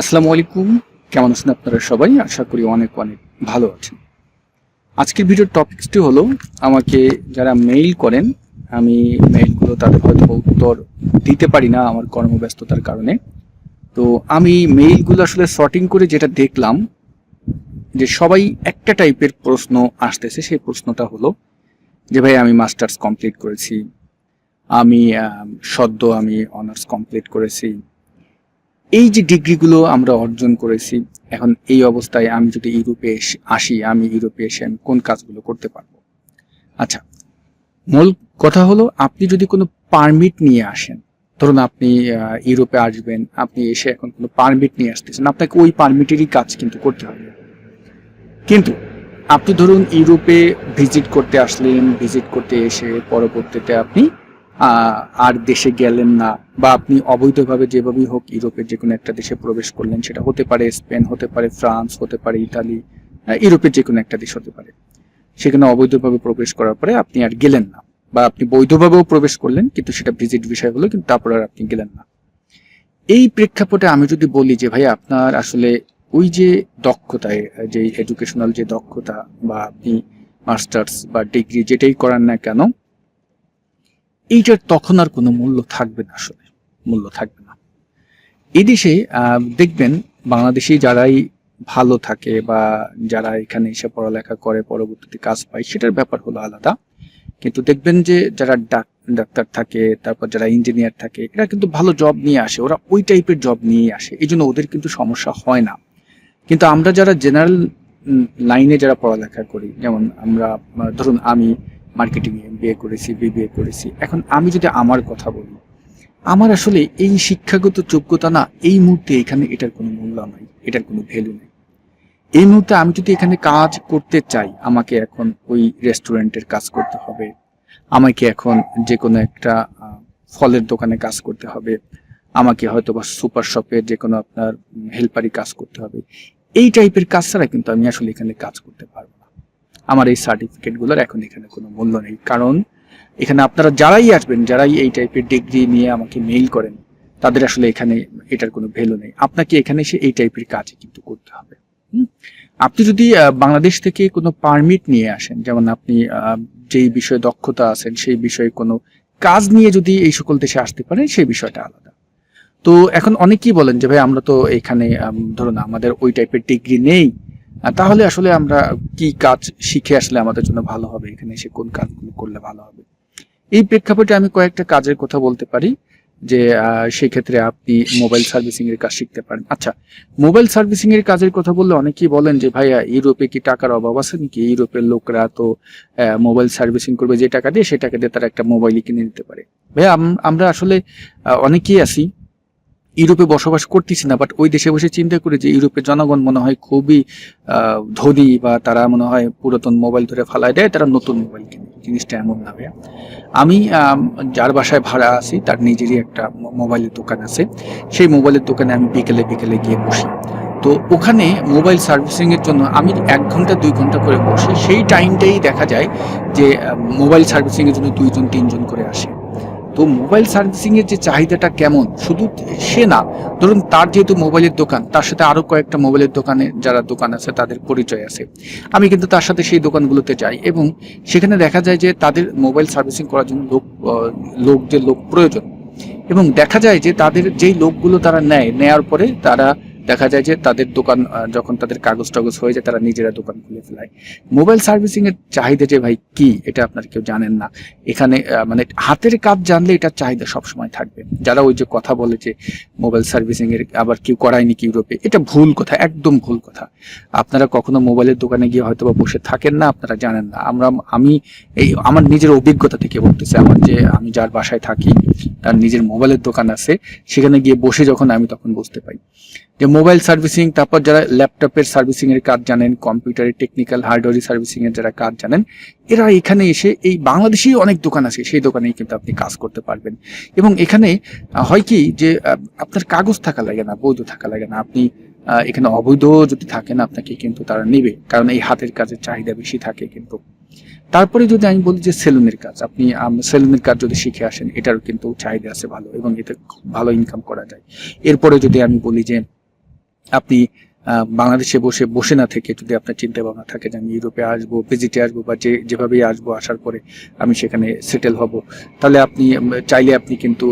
আসসালামু আলাইকুম। কেমন আছেন আপনারা সবাই? আশা করি অনেক অনেক ভালো আছেন। আজকের ভিডিওর টপিকসটি হলো, আমাকে যারা মেইল করেন, আমি মেইলগুলো তাদের হয়তো উত্তর দিতে পারি না আমার কর্মব্যস্ততার কারণে। তো আমি মেইলগুলো আসলে সর্টিং করে যেটা দেখলাম, যে সবাই একটা টাইপের প্রশ্ন আসতেছে, সেই প্রশ্নটা হলো যে, ভাই, আমি মাস্টার্স কমপ্লিট করেছি। আমি সদ্য আমি অনার্স কমপ্লিট করেছি। এই যে ডিগ্রিগুলো আমরা অর্জন করেছি, এখন এই অবস্থায় আমি যদি ইউরোপে আসি, আমি ইউরোপে এসে আমি কোন কাজগুলো করতে পারব? আচ্ছা মূল কথা হলো আপনি যদি কোনো পারমিট নিয়ে আসেন, ধরুন আপনি ইউরোপে আসবেন, আপনি এসে এখন কোনো পারমিট নিয়ে আসতেছেন, আপনাকে ওই পারমিটেরই কাজ কিন্তু করতে হবে। কিন্তু আপনি ধরুন ইউরোপে ভিজিট করতে আসলেন, ভিজিট করতে এসে পরবর্তীতে আপনি আর দেশে গেলেন না বা আপনি অবৈধভাবে যেভাবেই হোক ইউরোপের যে কোনো একটা দেশে প্রবেশ করলেন, সেটা হতে পারে স্পেন, হতে পারে ফ্রান্স, হতে পারে ইতালি ইউরোপের যে কোনো একটা দেশ হতে পারে। সেখানে অবৈধভাবে প্রবেশ করার পরে আপনি আর গেলেন না। বা আপনি বৈধভাবেও প্রবেশ করলেন, কিন্তু সেটা ভিজিট বিষয় হলো, কিন্তু তারপর আর আপনি গেলেন না। এই প্রেক্ষাপটে আমি যদি বলি যে, ভাই, আপনার আসলে ওই যে দক্ষতায়, যে এডুকেশনাল যে দক্ষতা, বা আপনি মাস্টার্স বা ডিগ্রি যেটাই করান না কেন, এইটার তখন আর কোনো মূল্য থাকবে না আসলে। মূল্য থাকবে না। এই দেশে দেখবেন বাংলাদেশি যারাই ভালো থাকে বা যারা এখানে এসে পড়ালেখা করে, পরবর্তীতে কাজ পায়, সেটার ব্যাপার হলো আলাদা। কিন্তু দেখবেন যে যারা ডাক- ডাক্তার থাকে, তারপর যারা ইঞ্জিনিয়ার থাকে, এরা কিন্তু ভালো জব নিয়ে আসে, ওরা ওই টাইপের জব নিয়ে আসে এই জন্য ওদের কিন্তু সমস্যা হয় না। কিন্তু আমরা যারা জেনারেল লাইনে যারা পড়ালেখা করি, যেমন আমরা, ধরুন আমি মার্কেটিং এ বিয়ে করেছি বিবিএ করেছি, এখন আমি যদি আমার কথা বলি আমার আসলে এই শিক্ষাগত যোগ্যতা না, এই মুহূর্তে এখানে এটার কোনো মূল্য নাই, এটার কোনো ভ্যালু নেই। এই মুহূর্তে আমি যদি এখানে কাজ করতে চাই, আমাকে এখন ওই রেস্টুরেন্টের কাজ করতে হবে। আমাকে এখন যে কোনো একটা ফলের দোকানে কাজ করতে হবে। আমাকে হয়তো বা সুপার শপের যে কোনো আপনার হেল্পারি কাজ করতে হবে। এই টাইপের কাজ ছাড়া কিন্তু আমি আসলে এখানে কাজ করতে পারব না। আমার এই সার্টিফিকেটগুলোর এখন এখানে কোনো মূল্য নেই। কারণ এখানে আপনারা যারাই আসবেন, যারাই এই টাইপের ডিগ্রি নিয়ে আমাকে মেইল করেন, তাদের আসলে এখানে এটার কোনো ভ্যালু নেই। আপনাকে এখানে এসে এই টাইপের কাজই কিন্তু করতে হবে? আপনি যদি বাংলাদেশ থেকে কোনো পারমিট নিয়ে আসেন, যেমন আপনি যেই বিষয়ে দক্ষতা আছেন, সেই বিষয়ে কোনো কাজ নিয়ে যদি এই সকল দেশে আসতে পারেন, সেই বিষয়টা আলাদা। তো এখন অনেকেই বলেন যে, ভাই, আমরা তো এখানে ধরুন আমাদের ওই টাইপের ডিগ্রি নেই। তাহলে আসলে আমরা কি কাজ শিখে আসলে আমাদের জন্য ভালো হবে? এখানে এসে কোন কাজগুলো করলে ভালো হবে? এই প্রেক্ষাপটে আমি কয়েকটা কাজের কথা বলতে পারি, যে সেক্ষেত্রে আপনি মোবাইল সার্ভিসিং এর কাজ শিখতে পারেন। আচ্ছা মোবাইল সার্ভিসিং এর কাজের কথা বললে অনেকেই বলেন যে, ভাইয়া, ইউরোপে কি টাকার অভাব আছে নাকি? ইউরোপের লোকরা তো মোবাইল সার্ভিসিং করবে, যে টাকা দিয়ে সে টাকা দিয়ে তারা একটা মোবাইলই কিনে নিতে পারে। ভাইয়া, আম- আমরা আসলে অনেকেই আছি ইউরোপে বসবাস করতেছি না বাট ওই দেশে বসে চিন্তা করি যে ইউরোপের জনগণ মনে হয় খুবই ধনী বা তারা মনে হয় পুরাতন মোবাইল ধরে ফালায় দেয়, তারা নতুন মোবাইল কিনে, জিনিসটা এমন না আমি যার বাসায় ভাড়া আছি, তার নিজেরই একটা মোবাইলের দোকান আছে। সেই মোবাইলের দোকানে আমি বিকেলে বিকেলে গিয়ে বসি। তো ওখানে মোবাইল সার্ভিসিংয়ের জন্য আমি এক ঘণ্টা, দুই ঘণ্টা করে বসি। সেই টাইমটাই দেখা যায় যে মোবাইল সার্ভিসিংয়ের জন্য দুইজন, তিনজন করে আসে। তো মোবাইল সার্ভিসিং এর যে চাহিদাটা কেমন? শুধু সে না, ধরুন তার যেহেতু মোবাইলের দোকান, তার সাথে আরও কয়েকটা মোবাইলের দোকানে যারা দোকান আছে, তাদের পরিচয় আছে। আমি কিন্তু তার সাথে সেই দোকানগুলোতে যাই এবং সেখানে দেখা যায় যে তাদের মোবাইল সার্ভিসিং করার জন্য লোক লোক, যে লোক প্রয়োজন। এবং দেখা যায় যে তাদের যেই লোকগুলো তারা নেয়, নেয়ার পরে তারা দেখা যায় যে তাদের দোকান যখন তাদের কাগজ টাগজ হয়ে যায়, তারা নিজেরা দোকান খুলে ফেলায়। মোবাইল সার্ভিসিং এর চাহিদা যে ভাই কি, এটা আপনার কেউ জানেন না। এখানে মানে হাতের কাজ জানলে এটার চাহিদা সবসময় থাকবে। যারা ওই যে কথা বলে যে মোবাইল সার্ভিসিং এর আবার কেউ করায়নি নাকি ইউরোপে, এটা ভুল কথা, একদম ভুল কথা। আপনারা কখনো মোবাইলের দোকানে গিয়ে হয়তো বা বসে থাকেন না, আপনারা জানেন না। আমরা, আমি এই, আমার নিজের অভিজ্ঞতা থেকে বলতেছি, আমার যে আমি যার বাসায় থাকি, তার নিজের মোবাইলের দোকান আছে, সেখানে গিয়ে বসে যখন আমি তখন বুঝতে পাই। যে মোবাইল সার্ভিসিং, তারপর যারা ল্যাপটপের সার্ভিসিং এর কাজ জানেন, কম্পিউটারের টেকনিক্যাল হার্ডওয়্যার সার্ভিসিং এর যারা কাজ জানেন, এরা এখানে এসে এই বাংলাদেশেই অনেক দোকান আছে, সেই দোকানেই কিন্তু আপনি কাজ করতে পারবেন। এবং এখানে হয় কি যে আপনার কাগজ থাকা লাগে না, বৈধ থাকা লাগে না। আপনি এখানে অবৈধ যদি থাকেন, আপনাকে কিন্তু তারা নেবে। কারণ এই হাতের কাজের চাহিদা বেশি থাকে কিন্তু। তারপরে যদি আমি বলি যে সেলুনের কাজ, আপনি সেলুনের কাজ যদি শিখে আসেন, এটারও কিন্তু চাহিদা আছে ভালো এবং এতে ভালো ইনকাম করা যায়। এরপরে যদি আমি বলি যে আপনি বাংলাদেশে বসে বসে না থেকে যদি আপনার চিন্তা ভাবনা থাকে যে আমি ইউরোপে আসব, ভিজিটে আসব বা যে, যেভাবেই আসব আসার পরে আমি সেখানে সেটেল হব, তাহলে আপনি চাইলে আপনি কিন্তু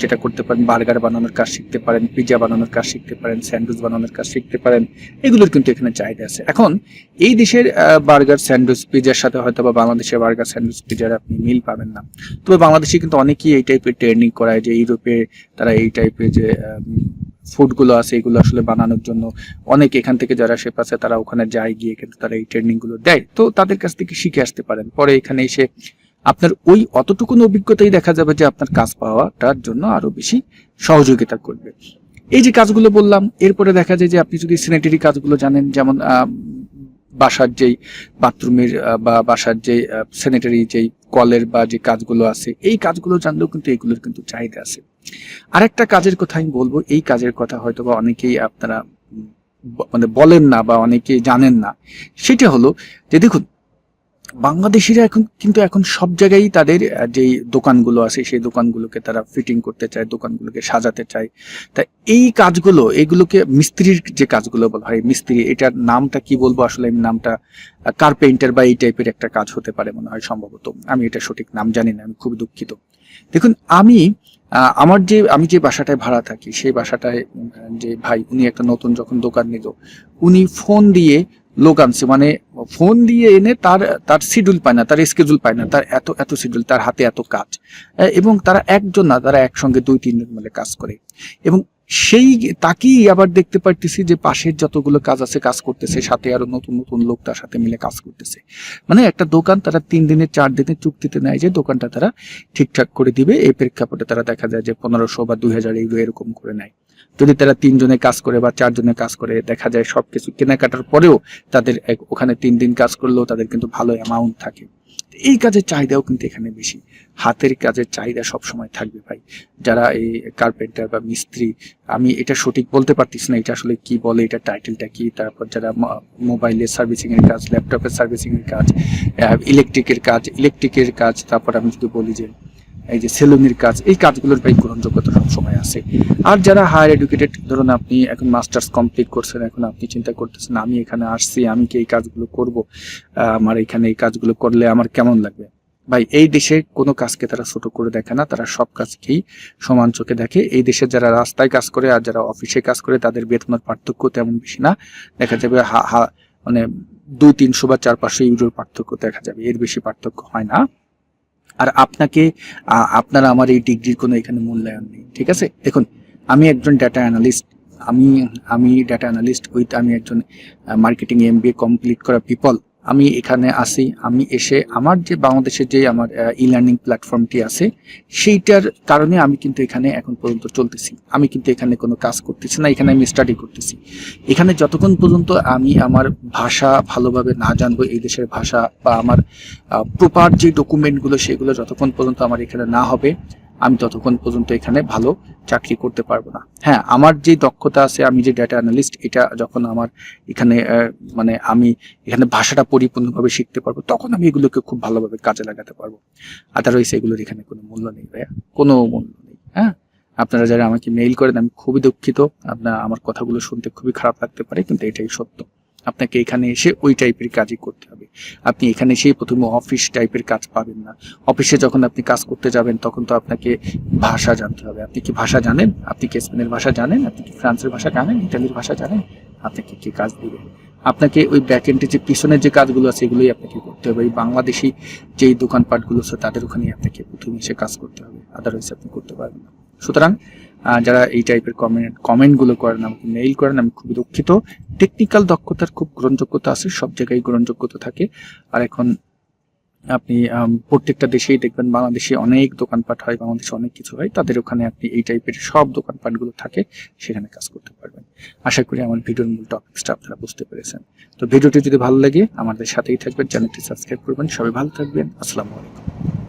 যেটা করতে পারেন, বার্গার বানানোর কাজ শিখতে পারেন পিৎজা বানানোর কাজ শিখতে পারেন, স্যান্ডউইচ বানানোর কাজ শিখতে পারেন, এগুলোর কিন্তু এখানে চাহিদা আছে। এখন এই দেশের বার্গার, স্যান্ডউইচ পিৎজার সাথে হয়তো বা বাংলাদেশের বার্গার, স্যান্ডউইচ পিৎজার আপনি মিল পাবেন না। তবে বাংলাদেশে কিন্তু অনেকেই এই টাইপের ট্রেনিং করায় যে, ইউরোপে তারা এই টাইপের যে ফুডগুলো আছে, এগুলো আসলে বানানোর জন্য অনেক এখান থেকে যারা শেপ আছে তারা ওখানে যায় গিয়ে কিন্তু তারা এই ট্রেনিংগুলো দেয়। তো তাদের কাছ থেকে শিখে আসতে পারেন। পরে এখানে এসে আপনার ওই অতটুকুন অভিজ্ঞতাই দেখা যাবে যে আপনার কাজ পাওয়াটার জন্য আরও বেশি সহযোগিতা করবে। এই যে কাজগুলো বললাম, এরপরে দেখা যায় যে আপনি যদি স্যানিটারি কাজগুলো জানেন, যেমন বাসার যেই বাথরুমের বা বাসার যে স্যানিটারি যেই কলের বা যে কাজগুলো আছে, এই কাজগুলো জানলেও কিন্তু এগুলোর কিন্তু চাহিদা আছে। আরেকটা কাজের কথা আমি বলব, এই কাজের কথা হয়তো বা অনেকেই আপনারা মানে বলেন না বা অনেকেই জানেন না। সেটা হলো যে দেখুন, বাংলাদেশিরা এখন কিন্তু এখন সব জায়গায় তাদের যেই দোকানগুলো আছে সেই দোকানগুলোকে তারা ফিটিং করতে চায়, দোকানগুলোকে সাজাতে চায়। তা এই কাজগুলো, এগুলোকে মিস্ত্রির যে কাজগুলো বলা হয়, মিস্ত্রি এটার নামটা কি বলব? আসলে আমি নামটা কার্পেন্টার বা এই টাইপের একটা কাজ হতে পারে মনে হয় সম্ভবত। আমি এটা সঠিক নাম জানি না, আমি খুবই দুঃখিত। দেখুন, আমি আমার যে, আমি যে বাসাটায় ভাড়া থাকি, সেই বাসাটায় যে ভাই, উনি একটা নতুন যখন দোকান নিল, উনি ফোন দিয়ে লোক আনছে মানে ফোন দিয়ে এনে তার তার শিডিউল পায় না, তার স্কেজুল পায় না, তার এত এত শিডিউল তার হাতে এত কাজ। এবং তারা একজন না, তারা একসঙ্গে দুই, তিনজন মিলে কাজ করে। এবং সেই তাকেই আবার দেখতে পারতেছি যে পাশের যতগুলো কাজ আছে কাজ করতেছে সাথে আরও নতুন নতুন লোক তার সাথে মিলে কাজ করতেছে। মানে একটা দোকান তারা তিন দিনের চার দিনের চুক্তিতে নেয় যে দোকানটা তারা ঠিকঠাক করে দিবে। এই প্রেক্ষাপটে তারা দেখা যায় যে পনেরোশো বা দুই হাজার এগুলো এরকম করে নেয়। যদি তারা তিনজনে কাজ করে বা চারজনে কাজ করে দেখা যায় সবকিছু কেনাকাটার পরেও তাদের ওখানে তিন দিন কাজ করলেও তাদের কিন্তু ভালো অ্যামাউন্ট থাকে। এই কাজের চাহিদাও কিন্তু এখানে বেশি। হাতের কাজের চাহিদা সবসময় থাকবে ভাই। যারা এই কার্পেন্টার বা মিস্ত্রি, আমি এটা সঠিক বলতে পারতিস না, এটা আসলে কি বলে, এটা টাইটেলটা কি, তারপর যারা মোবাইলের সার্ভিসিং এর কাজ ল্যাপটপের সার্ভিসিং এর কাজ ইলেকট্রিকের কাজ ইলেকট্রিকের কাজ, তারপর আমি যদি বলি যে এই যে সেলুনের কাজ, এই কাজগুলোর ভাই গ্রহণযোগ্যতা সবসময় আছে। আর যারা হায়ার এডুকেটেড ধরুন আপনি এখন মাস্টার্স কমপ্লিট করছেন, এখন আপনি চিন্তা করতেছেন, আমি এখানে আসছি, আমি কি এই কাজগুলো করব? আমার এখানে এই কাজগুলো করলে আমার কেমন লাগবে? ভাই, এই দেশে কোনো কাজকে তারা ছোট করে দেখে না, তারা সব কাজকেই সমান চোখে দেখে। এই দেশে যারা রাস্তায় কাজ করে আর যারা অফিসে কাজ করে, তাদের বেতনের পার্থক্য তেমন বেশি না। দেখা যাবে হা- হা- মানে দুই তিনশো বা চার, পাঁচশো ইউরোর পার্থক্য দেখা যাবে, এর বেশি পার্থক্য হয় না। আর আপনাকে আপনারা আমার এই ডিগ্রির কোনো এখানে মূল্যায়ন নেই, ঠিক আছে? দেখুন, আমি একজন ডাটা অ্যানালিস্ট আমি আমি ডাটা অ্যানালিস্ট উইথ আমি একজন মার্কেটিং এম কমপ্লিট করা পিপল আমি এখানে আসি আমি এসে আমার যে বাংলাদেশের যে আমার ই লার্নিং প্ল্যাটফর্মটি আছে, সেইটার কারণে আমি কিন্তু এখানে এখন পর্যন্ত চলতেছি। আমি কিন্তু এখানে কোনো কাজ করতেছি না, এখানে আমি স্টাডি করতেছি। এখানে যতক্ষণ পর্যন্ত আমি আমার ভাষা ভালোভাবে না জানব, এই দেশের ভাষা বা আমার প্রপার যে ডকুমেন্টগুলো সেগুলো যতক্ষণ পর্যন্ত আমার এখানে না হবে আমি ততক্ষণ পর্যন্ত এখানে ভালো চাকরি করতে পারব না। হ্যাঁ আমার যে দক্ষতা আছে, আমি যে ডাটা অ্যানালিস্ট এটা যখন আমার এখানে মানে আমি এখানে ভাষাটা পরিপূর্ণভাবে শিখতে পারব, তখন আমি এগুলোকে খুব ভালোভাবে কাজে লাগাতে পারব। আদারওয়াইজ এগুলোর এখানে কোনো মূল্য নেই ভাইয়া, কোনো মূল্য নেই হ্যাঁ? আপনারা যারা আমাকে মেইল করেন, আমি খুবই দুঃখিত। আপনার, আমার কথাগুলো শুনতে খুবই খারাপ লাগতে পারে, কিন্তু এটাই সত্য। আপনাকে এখানে এসে ওই টাইপের কাজই করতে হবে। আপনি এখানে এসেই প্রথমে অফিস টাইপের কাজ পাবেন না। অফিসে যখন আপনি কাজ করতে যাবেন, তখন তো আপনাকে ভাষা জানতে হবে। আপনি কি ভাষা জানেন? আপনি কি স্পেনের ভাষা জানেন? আপনি কি ফ্রান্সের ভাষা জানেন? ইতালির ভাষা জানেন? আপনাকে কি কাজ দিবে? আপনাকে ওই ব্যাকএন্ডে যে পিছনের যে কাজগুলো আছে, এগুলোই আপনাকে করতে হবে। এই বাংলাদেশি যেই দোকানপাটগুলো আছে, তাদের ওখানেই আপনাকে প্রথমে এসে কাজ করতে হবে। আদারওয়াইজ আপনি করতে পারবেন না। সুতরাং যারা এই টাইপের কমেন্ট কমেন্টগুলো করেন, আমাকে মেইল করেন, আমি খুবই দুঃখিত। টেকনিক্যাল দক্ষতার খুব গ্রহণযোগ্যতা আছে, সব জায়গায় গ্রহণযোগ্যতা থাকে। আর এখন আপনি প্রত্যেকটা দেশেই দেখবেন, বাংলাদেশে অনেক দোকানপাট হয়, বাংলাদেশে অনেক কিছু হয়, তাদের ওখানে আপনি এই টাইপের সব দোকানপাটগুলো থাকে, সেখানে কাজ করতে পারবেন। আশা করি আমার ভিডিওর মূল টপিক্সটা আপনারা বুঝতে পেরেছেন। তো ভিডিওটি যদি ভালো লাগে, আমাদের সাথেই থাকবেন, চ্যানেলটি সাবস্ক্রাইব করবেন। সবাই ভালো থাকবেন। আসসালামু আলাইকুম।